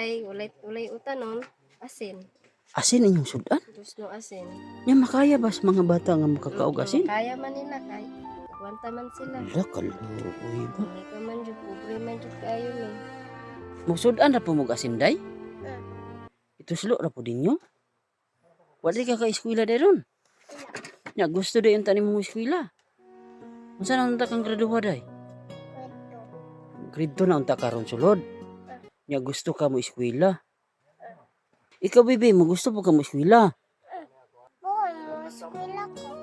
usahay, ulay, ulay utanon, asin. Asin inyong sudan? Dus no asin. Nya makaya ba sa mga bata nga makakaog asin? Kaya man nila, kay. Wanta man sila. Ala, kaluoy ba? Hindi ka man dyan, pobre man dyan kayo eh. Magsudan na po mo asin, day? Ah. Ito silo na po dinyo? Wala ka ka-eskwila day ron? Nya, gusto day yung tanim mo eskwila. Unsa na unta kang graduwa day? Grade 2 na unta karon sulod. Nya, gusto ka mo eskwila. Ikaw, bibi, mo gusto po ka mo eskwila. Boy, mo eskwela ko.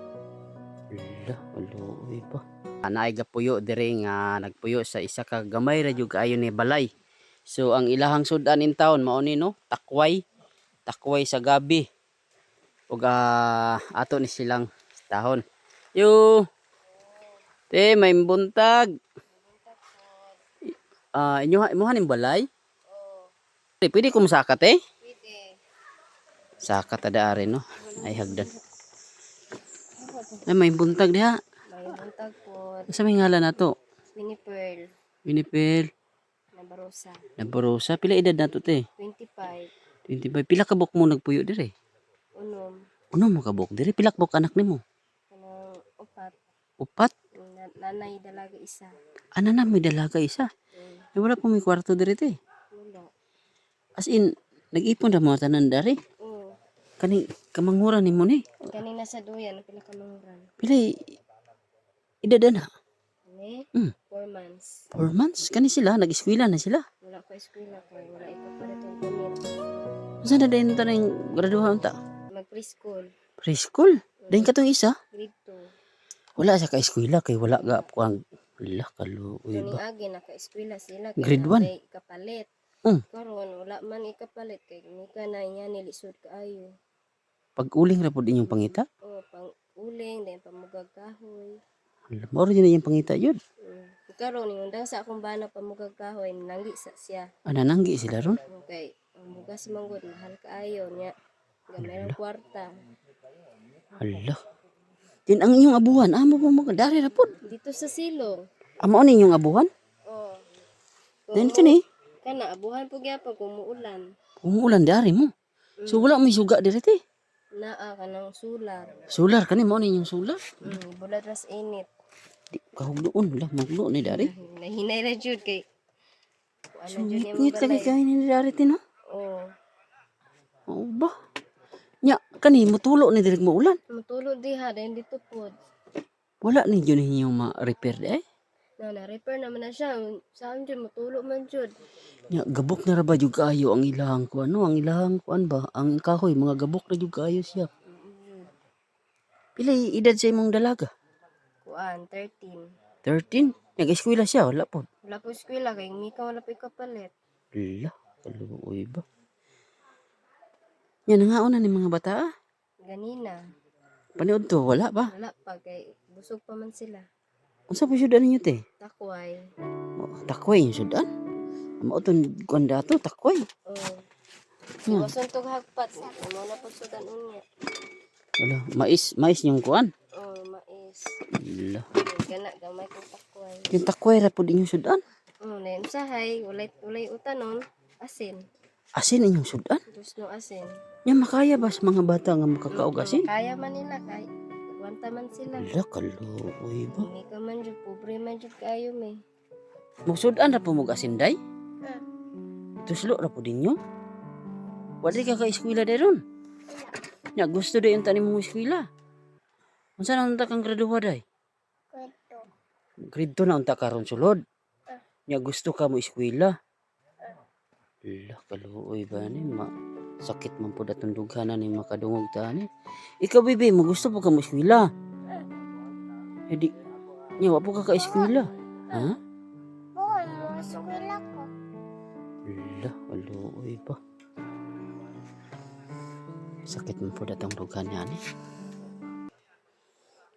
Ala, aluoy pa. Anaay puyo dire nga nagpuyo sa isa ka gamay ra jud kaayo ni balay. So ang ilahang sudan in town mao ni no, takway. Takway sa gabi. Ug ah, ato ni silang tahon. Yo. Te may buntag. Ah, inyo imo haning balay? Te, pwede ko masakat eh. pwede. Sakat ada are no. Ay hagdan. Ay may buntag diha. May buntag po. Sa may ngalan nato? Winnie Pearl. Winipel. Na barosa. Nabarosa. Pila edad na to te? 25. 25. Pila ka buk mo nagpuyo dire? Unom. Ano mo ka buk dire? Pila ka buk anak nimo? Kanang upat. Upat? Na- nanay dalaga isa. Ana na may dalaga isa. Mm, Eh, wala po may kwarto dire te. Wala. As in, nag-ipon ra mo tanan dari. Oo. Kani kamanguran nimo ni. Kanina sa duyan, pila ka manguran. Pila edad na? Ni? Mm. Four months. Four months. Kani sila, nag-eskwela na sila. Wala ko eskwela kay wala ito pa gamit. Saan na din ito na yung graduhan ta? Mag-preschool. Preschool. Dahin ka tong isa. Grade 2. Wala sa ka-eskwela kay wala ga po ang Ala, kaluoy ba? agi naka-eskwela sila. Grade na one? may kapalit. Mm. Karon wala man ikapalit kay ni ka na niya nilisod kaayo. Pag uling ra po din yung pangita. O pang uling then pamugag kahoy. Ala, Moro din na yung pangita yun. Mm. Karon yung undang sa akong bana pamugag kahoy nanggi sa siya. Ana nanggi sila ron. Okay, ang bugas manggod mahal kaayo niya. Gamay ang kwarta. Hala. Din ang inyong abuhan, amo po mga dari ra pod. Dito sa silong. Amo ni inyong abuhan? Oh. Din kani, Kana abuhan po gyapon kung muulan. umuulan dari mo. So wala may suga diri te. Naa ka ng sular. Solar kani mo ni inyong solar. Mm, bulad ras init. Di kahugdoon wala maglo ni dari. Nahinay na jud kay ano jud niya Ngit lagi kay ni dari te no. Oh, Oo ba? Nya kani mutulo ni diri mo ulan. matulog diha din dito pod. Wala ni jud inyong ma-repair di eh. Na na repair naman na siya. Saan jud matulog man jud. Nya gabok na ra ba jud kaayo ang ilahang kuan no? Ang ilahang kuan ba? Ang kahoy mga gabok na jud kaayo siya. Pila edad sa imong dalaga? Kuan 13. 13. Nag-eskwela siya, wala po. Wala po eskwela kay Mika wala pa ikapalit. Ala, kaluoy ba? Yan nga una ni mga bata ah. Ganina. Panood to, wala ba? Wala pa kay busog pa man sila. Unsa pa syudan ninyo te? Takway. Oh, takway yung syudan. Amo itong kuan dato, takway. Oh. Hmm. Iwason tog hagpat. Amo na pagsudan unya. Wala, mais, mais yung kuan. Oh, mais. Ala. Gana gamay kong takway. Yung takway ra po din yung syudan. Oh, na usahay, ulay ulay utanon, asin. Asin inyong syudan. Dus no asin. Yan makaya ba sa mga bata nga makakaog asin? Kaya man nila kay wanta man sila. Ala, kaluoy ba? Hindi ka man jud pobre man jud kayo me. Magsudan ra po mo asin day? Ah. Tuslo ra po din yun. Wala ka ka-eskwela day ron. Nya, gusto day yung tanim mong eskwela. Unsa na unta kang graduwa day? Grade 2 na unta karon sulod. Nya gusto ka mo eskwela. Ala, kaluoy ba ni ma sakit man po datong dughanan ni makadungog ta ni. Ikaw bibi, mo gusto po ka mo eskwela. Eh di, nya wa po ka ka eskwela. Ha? Mo eskwela ko. Ala, kaluoy ba? Sakit man po datong dughan niya ni.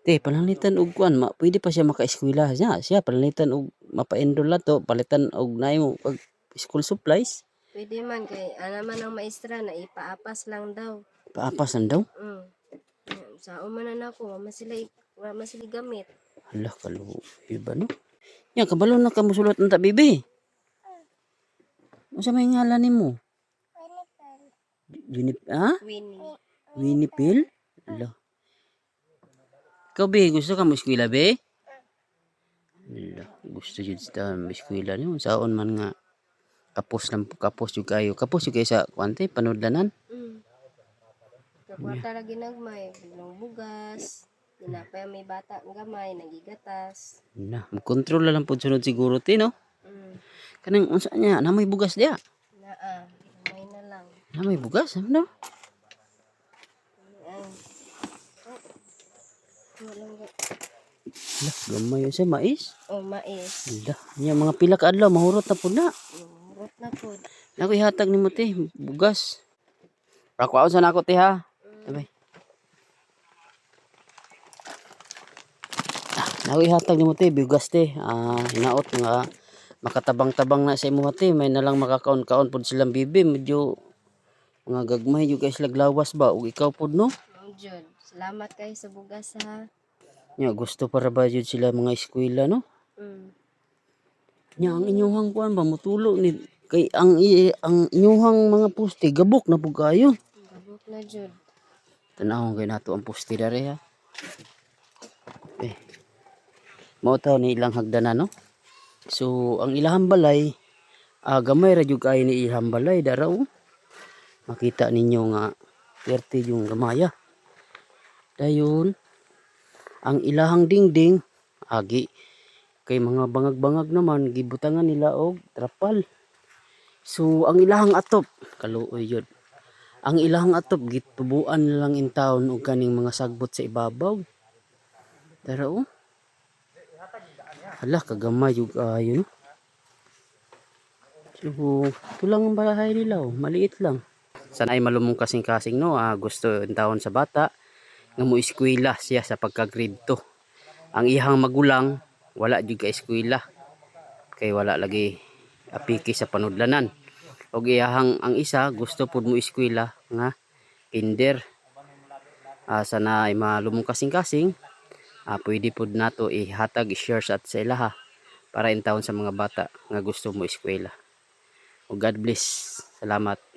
Te, panalitan og kuan, ma, pwede pa siya maka-eskwela siya. Siya panalitan og mapa-enroll to, palitan og naay mo pag school supplies. Pwede man kay ana man ang maestra na ipaapas lang daw. Paapasan daw. Mm. Sa umanan ako, wala man sila sila gamit. Hala, kaluoy ba no? Yan, kabalo na ka musulot ng tabibi. Ano sa may ngalan ni mo? Junip, ha? Winnie. Winnie Pill? Ala. Ikaw, be, gusto ka mo be? Ala, gusto yun sa mo eskwela niyo. Saon man nga. Kapos lang, kapos yung kayo. Kapos yung kayo sa kwante, panudlanan. Mm. Kakwarta lagi nagmay. Biglang bugas. Ginapay ang may bata ang gamay. Nagigatas. Na, mag-control na lang po sunod siguro, ti, no? Mm. Kanang, unsa niya, namoy bugas diya. Naa. Gamay na lang. Namoy bugas, ano? Ala, gamay yun siya, mais. Oh, mais. Ala, niya mga pila ka adlaw, mahurot na po na. Rot na po. Ako ihatag ni mo, bugas. Rakwaon sa nako, ti, ha? Sabay. Ako ihatag ni mo, ti, bugas, ti. Ah, hinaot nga, makatabang-tabang na sa imo, ti. May nalang makakaon-kaon po silang bibi. Medyo, mga gagmay, yung guys, laglawas ba? O ikaw po, no? Jud, salamat kayo sa bugas ha. Nya, gusto para ba yun sila mga eskwela, no? Mm. Nya, ang inyuhang kuan ba, mutulo ni kay ang i- ang inyuhang mga puste gabok na kayo. Gabok na Jud. Tanawon kay nato ang puste dare ha. Eh. Mao taw ni ilang hagdanan no. So ang ilahang balay ah, gamay ra jud kay ni ilahang balay daraw. Makita ninyo nga perte yung gamaya. Dayon ang ilahang dingding agi kay mga bangag-bangag naman gibutangan nila og trapal. So ang ilahang atop kaluoy yun. Ang ilahang atop gitubuan lang in town og kaning mga sagbot sa ibabaw. Pero oh. Hala kagamay yung ayo no. So, ito lang ang bahay nila oh. Maliit lang. Sana ay malumong kasing-kasing no. Ah, gusto in taon sa bata nga mo eskwela siya sa pagka-grade 2. Ang ihang magulang wala jud ka eskwela. Kay wala lagi apiki sa panudlanan. Og iyahang ang isa gusto pud mo eskwela nga kinder. Ah, sana ay malumong kasing-kasing. Ah, pwede pud nato ihatag i-share sa at sa ilaha para in taon sa mga bata nga gusto mo eskwela. O God bless. Salamat.